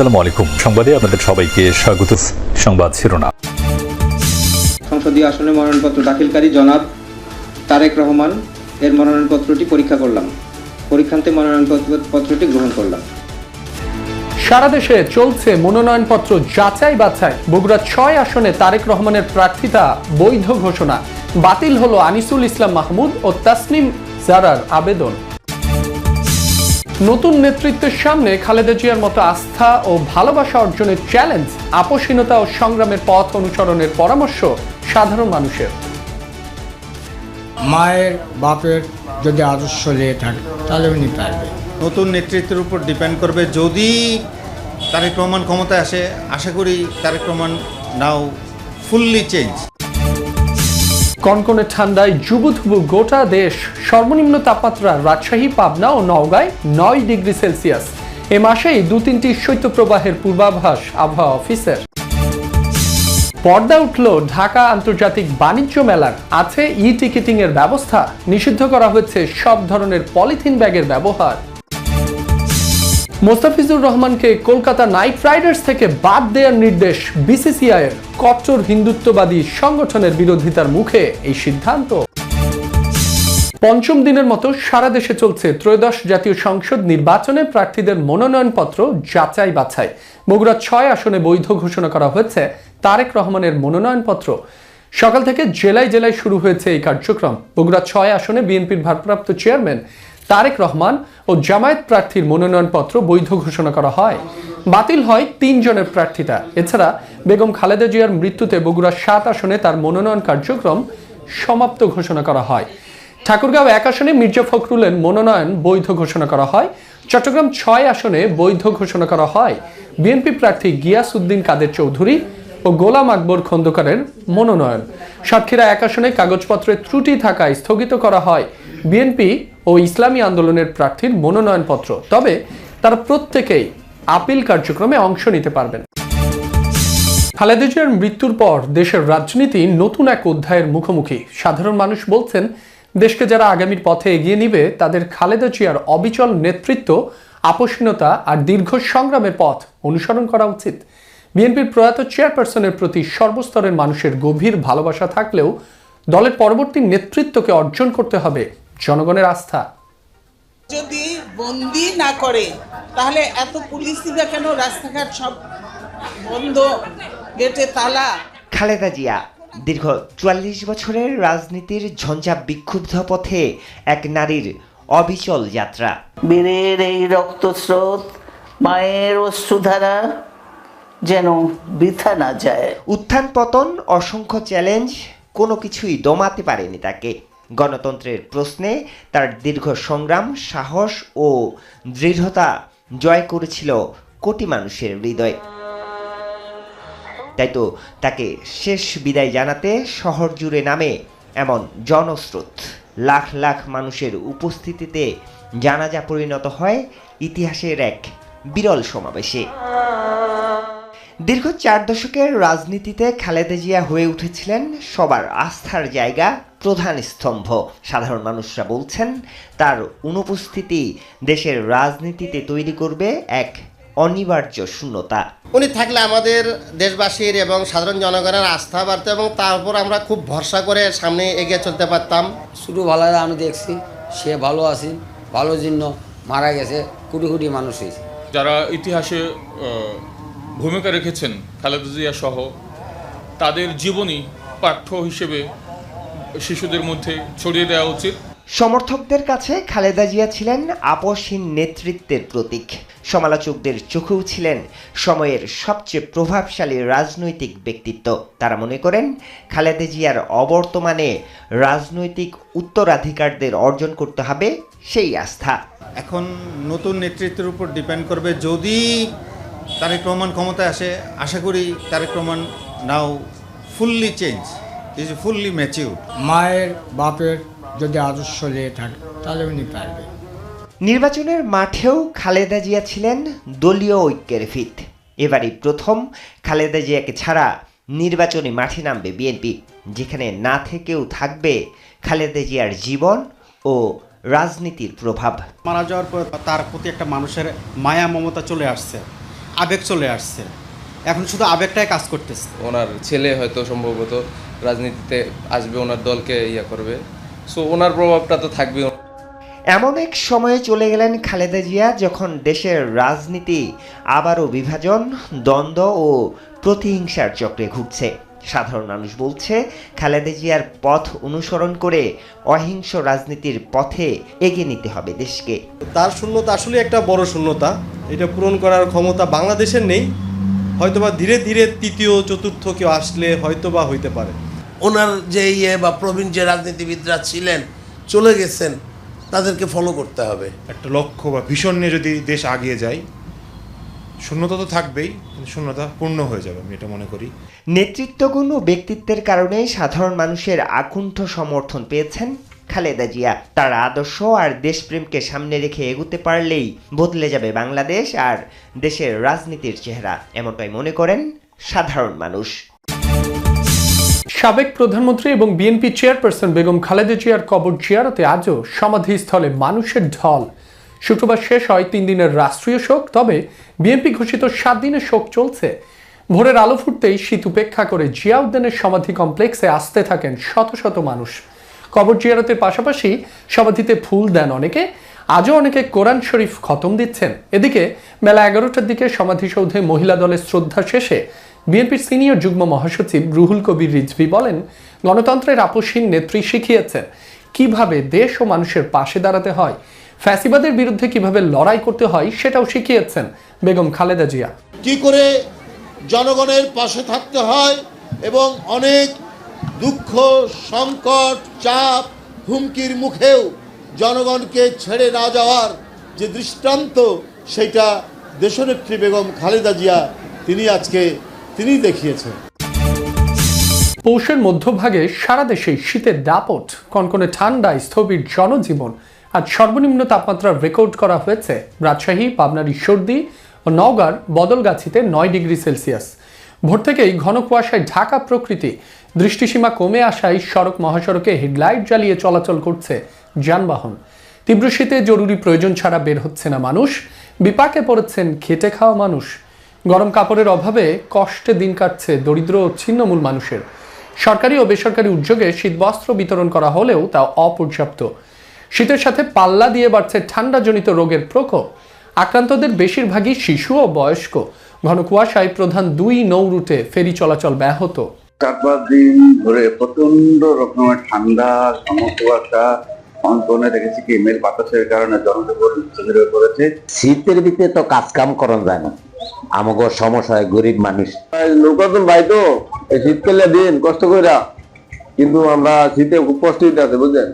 আসসালামু আলাইকুম। সংবাদে আপনাদের সবাইকে স্বাগত। সংবাদ শিরোনাম। সংসদীয় আসনে মনোনয়নপত্র দাখিলকারী জনাব তারেক রহমান এর মনোনয়নপত্রটি পরীক্ষা করলাম। পরীক্ষান্তে মনোনয়নপত্রটি গ্রহণ করলাম। সারা দেশে চলছে মনোনয়নপত্র যাচাই বাছাই। বগুড়া ছয় আসনে তারেক রহমানের প্রার্থিতা বৈধ ঘোষণা। বাতিল হলো আনিসুল ইসলাম মাহমুদ ও তাসনিম জারার আবেদন। নতুন নেতৃত্বের সামনে খালেদা জিয়ার মতো আস্থা ও ভালোবাসা অর্জনের চ্যালেঞ্জ আপোষহীনতা ও সংগ্রামের পথ অনুসরণের পরামর্শ সাধারণ মানুষের। মায়ের বাপের যদি আদর্শ নিয়ে থাকে তাহলে উনি পারবে। নতুন নেতৃত্বের উপর ডিপেন্ড করবে। যদি তারেক রহমান ক্ষমতায় আসে আশা করি Tarek Rahman now fully change কনকনে ঠান্ডায় জুবুথুবু গোটা দেশ, সর্বনিম্ন তাপমাত্রা রাজশাহী, পাবনা ও নওগাঁয় নয় ডিগ্রি সেলসিয়াস। এ মাসেই দু তিনটি শৈত্যপ্রবাহের পূর্বাভাস আবহাওয়া অফিসের। পর্দা উঠল ঢাকা আন্তর্জাতিক বাণিজ্য মেলার। আছে ই টিকিটিং এর ব্যবস্থা। নিষিদ্ধ করা হয়েছে সব ধরনের পলিথিন ব্যাগের ব্যবহার। মোস্তাফিজুর রহমানকে কলকাতা নাইট রাইডার্স থেকে বাদ দেওয়ার নির্দেশ বিসিসিআই এর কট্টর হিন্দুত্ববাদী সংগঠনের বিরোধিতার মুখে এই সিদ্ধান্ত। পঞ্চম দিনের মতো সারা দেশে চলছে ত্রয়োদশ জাতীয় সংসদ নির্বাচনে প্রার্থীদের মনোনয়নপত্র যাচাই বাছাই বগুড়া ছয় আসনে বৈধ ঘোষণা করা হয়েছে তারেক রহমানের মনোনয়নপত্র। সকাল থেকে জেলায় জেলায় শুরু হয়েছে এই কার্যক্রম। বগুড়া ছয় আসনে বিএনপির ভারপ্রাপ্ত চেয়ারম্যান তারেক রহমান ও জামায়াত প্রার্থীর মনোনয়নপত্র বৈধ ঘোষণা করা হয়। বাতিল হয় তিনজনের প্রার্থিতা। এছাড়া বেগম খালেদা জিয়ার মৃত্যুতে বগুড়া সাত আসনে তার মনোনয়ন কার্যক্রম সমাপ্ত ঘোষণা করা হয়। ঠাকুরগাঁও এক আসনে মির্জা ফখরুলের মনোনয়ন বৈধ ঘোষণা করা হয়। চট্টগ্রাম ছয় আসনে বৈধ ঘোষণা করা হয়। বিএনপি প্রার্থী গিয়াস উদ্দিন কাদের চৌধুরী ও গোলাম আকবর খন্দকারের মনোনয়ন। সাতক্ষীরা এক আসনে কাগজপত্রে ত্রুটি থাকায় স্থগিত করা হয় বিএনপি ও ইসলামী আন্দোলনের প্রার্থীর মনোনয়নপত্র। তবে তারা প্রত্যেকেই আপিল কার্যক্রমে অংশ নিতে পারবেন। খালেদা মৃত্যুর পর দেশের রাজনীতি নতুন এক অধ্যায়ের মুখোমুখি। সাধারণ মানুষ বলছেন, দেশকে যারা আগামীর পথে এগিয়ে নিবে, তাদের খালেদা জিয়ার অবিচল নেতৃত্ব আপোষহীনতা আর দীর্ঘ সংগ্রামের পথ অনুসরণ করা উচিত। বিএনপির প্রয়াত চেয়ারপারসনের প্রতি সর্বস্তরের মানুষের গভীর ভালোবাসা থাকলেও দলের পরবর্তী নেতৃত্বকে অর্জন করতে হবে জনগণের আস্থা। যদি বন্দি না করে তাহলে এত পুলিশ দিবে কেন রাস্তাঘাট সব বন্ধ গেটে তালা? খালেদা জিয়া দীর্ঘ চুয়াল্লিশ বছরের রাজনীতির ঝঞ্ঝা বিক্ষুব্ধ পথে এক নারীর অবিচল যাত্রা। বীরের এই রক্তস্রোত মায়ের অশ্রুধারা যেন বৃথা না যায়। উত্থান পতন, অসংখ্য চ্যালেঞ্জ কোনো কিছুই দমাতে পারেনি তাকে। গণতন্ত্রের প্রশ্নে তার দীর্ঘ সংগ্রাম, সাহস ও দৃঢ়তা জয় করেছিল কোটি মানুষের হৃদয়। তাই তো তাকে শেষ বিদায় জানাতে শহর জুড়ে নামে এমন জনস্রোত। লাখ লাখ মানুষের উপস্থিতিতে জানাজা পরিণত হয় ইতিহাসের এক বিরল সমাবেশে। দীর্ঘ চার দশকের রাজনীতিতে খালেদা জিয়া হয়ে উঠেছিলেন সবার আস্থার জায়গা প্রধান স্তম্ভ। সাধারণ মানুষরা বলছেন তার অনুপস্থিতি দেশের রাজনীতিতে তৈরি করবে এক অনিবার্য শূন্যতা। উনি থাকলে আমাদের দেশবাসীর এবং সাধারণ জনগণের আস্থা বাড়তো এবং তার উপর আমরা খুব ভরসা করে সামনে এগিয়ে চলতে পারতাম। শুরু ভালো আমি দেখছি সে ভালো আছেন ভালো জন্য মারা গেছে কোটি কোটি মানুষ হয়েছে যারা ইতিহাসে ভূমিকা রেখেছেন খালেদা জিয়া সহ তাদের জীবনী পাঠ্য হিসেবে শিশুদের মধ্যে ছড়িয়ে দেওয়া উচিত। সমর্থকদের কাছে খালেদা জিয়া ছিলেন আপসহীন নেতৃত্বের প্রতীক। সমালোচকদের চোখেও ছিলেন সময়ের সবচেয়ে প্রভাবশালী রাজনৈতিক ব্যক্তিত্ব। তারা মনে করেন খালেদা জিয়ার অবর্তমানে রাজনৈতিক উত্তরাধিকারদের অর্জন করতে হবে সেই আস্থা। এখন নতুন নেতৃত্বের উপর ডিপেন্ড করবে। যদি তারেক রহমান ক্ষমতায় আসে আশা করি Tarek Rahman now fully change is fully mature মায়ের বাপের যদি আদর্শ নিয়ে থাকে তাহলে উনি পারবে। নির্বাচনের মাঠেও খালেদা জিয়া ছিলেন দলীয় ঐক্যের ভিত এবারই প্রথম খালেদা জিয়াকে ছাড়া নির্বাচনী মাঠে নামবে বিএনপি যেখানে না থেকেও থাকবে খালেদা জিয়ার জীবন ও রাজনীতির প্রভাব। মারা যাওয়ার পর তার প্রতি একটা মানুষের মায়া মমতা চলে আসছে। আবেগ চলে আসছে। এখন শুধু আবেগটাই কাজ করতেছে। ওনার ছেলে হয়তো সম্ভবত রাজনীতিতে আসবে ওনার দলকে ইয়া করবে। সো ওনার প্রভাবটা তো থাকবে এমন এক সময়ে চলে গেলেন খালেদা জিয়া যখন দেশের রাজনীতি আবারও বিভাজন দ্বন্দ্ব ও প্রতিহিংসার চক্রে ঘুরছে। সাধারণ মানুষ বলছে খালেদা জিয়ার পথ অনুসরণ করে অহিংস রাজনীতির পথে এগিয়ে নিতে হবে দেশকে। তার শূন্যতা আসলে একটা বড় শূন্যতা। এটা পূরণ করার ক্ষমতা বাংলাদেশের নেই। হয়তোবা ধীরে ধীরে তৃতীয় চতুর্থ কেউ আসলে হয়তোবা হইতে পারে। ওনার যে ইয়ে বা প্রবীণ যে রাজনীতিবিদরা ছিলেন চলে গেছেন তাদেরকে ফলো করতে হবে। একটা লক্ষ্য বা ভীষণ নিয়ে যদি দেশ আগিয়ে যায় শূন্যতা তো থাকবেই কিন্তু শূন্যতা পূর্ণ হয়ে যাবে আমি এটা মনে করি। নেতৃত্বগুণ ও ব্যক্তিত্বের কারণে সাধারণ মানুষের আকুণ্ঠ সমর্থন পেয়েছেন খালেদা জিয়া। তার আদর্শ আর দেশপ্রেমকে সামনে রেখে এগুতে পারলেই বদলে যাবে বাংলাদেশ আর দেশের রাজনীতির চেহারা এমনটাই মনে করেন সাধারণ মানুষ। সাবেক প্রধানমন্ত্রী এবং বিএনপি চেয়ারপারসন বেগম খালেদা জিয়ার কবর জিয়ারতে আজও সমাধিস্থলে মানুষের ঢল। শুক্রবার শেষ হয় তিন দিনের রাষ্ট্রীয় শোক, তবে বিএনপি ঘোষিত সাত দিনের শোক চলছে। ভোরের আলো ফুটতেই শীত উপেক্ষা করে জিয়া উদ্যানের সমাধি কমপ্লেক্সে আসতে থাকেন শত শত মানুষ। কবর জিয়ারতের পাশাপাশি সমাধিতে ফুল দেন অনেকে। আজও অনেকে কোরআন শরীফ খতম দিচ্ছেন। এদিকে বেলা এগারোটার দিকে সমাধিসৌধে মহিলা দলের শ্রদ্ধা শেষে বিএনপির সিনিয়র যুগ্ম মহাসচিব রুহুল কবির রিজভি বলেন, গণতন্ত্রের আপসহীন নেত্রী শিখিয়েছেন কীভাবে দেশ ও মানুষের পাশে দাঁড়াতে হয় ফ্যাসিবাদের বিরুদ্ধে কীভাবে লড়াই করতে হয় সেটাও শিখিয়েছেন বেগম খালেদা জিয়া। কি করে জনগণের পাশে থাকতে হয় এবং অনেক দুঃখ সংকট চাপ হুমকির মুখেও জনগণকে ছেড়ে না যাওয়ার যে দৃষ্টান্ত সেটা দেশনেত্রী বেগম খালেদা জিয়া তিনি আজকে তিনি দেখিয়েছেন। পৌষের মধ্যভাগে সারা দেশে শীতের দাপট কনকনে ঠান্ডায় স্থবির জনজীবন আজ সর্বনিম্ন তাপমাত্রা রেকর্ড করা হয়েছে। রাজশাহী, পাবনার ঈশ্বরদী ও নওগাঁর বদলগাছিতে নয় ডিগ্রি সেলসিয়াস। ভোর থেকেই ঘন কুয়াশায় ঢাকা প্রকৃতি। দৃষ্টিসীমা কমে আসায় সড়ক মহাসড়কে হেডলাইট জ্বালিয়ে চলাচল করছে যানবাহন। তীব্র শীতে জরুরি প্রয়োজন ছাড়া বের হচ্ছে না মানুষ। বিপাকে পড়েছেন খেটে খাওয়া মানুষ। গরম কাপড়ের অভাবে কষ্টে দিন কাটছে দরিদ্র ও ছিন্নমূল মানুষের। সরকারি ও বেসরকারি উদ্যোগে শীতবস্ত্র বিতরণ করা হলেও তা অপর্যাপ্ত। শীতের সাথে পাল্লা দিয়ে বাড়ছে ঠান্ডাজনিত রোগের প্রকোপ। আক্রান্তদের বেশিরভাগই শিশু ও বয়স্ক। ঘন কুয়াশায় প্রধান দুই নৌ রুটে ফেরি চলাচল ব্যাহত। চার পাঁচ দিন ধরে প্রচণ্ড রকমের ঠান্ডা সমকুয়াশা অন্তনে দেখেছি কি মেল বাতাসের কারণে জনজীবন হয়ে পড়েছে। শীতের ভিতরে তো কাজ কাম করন যায় না। আমাকে সমস্যা হয় গরিব মানুষ। নৌকাতন ভাই তো শীতকালে দিন কষ্ট কইরা। কিন্তু আমরা শীতে খুব কষ্ট আছে বুঝলেন?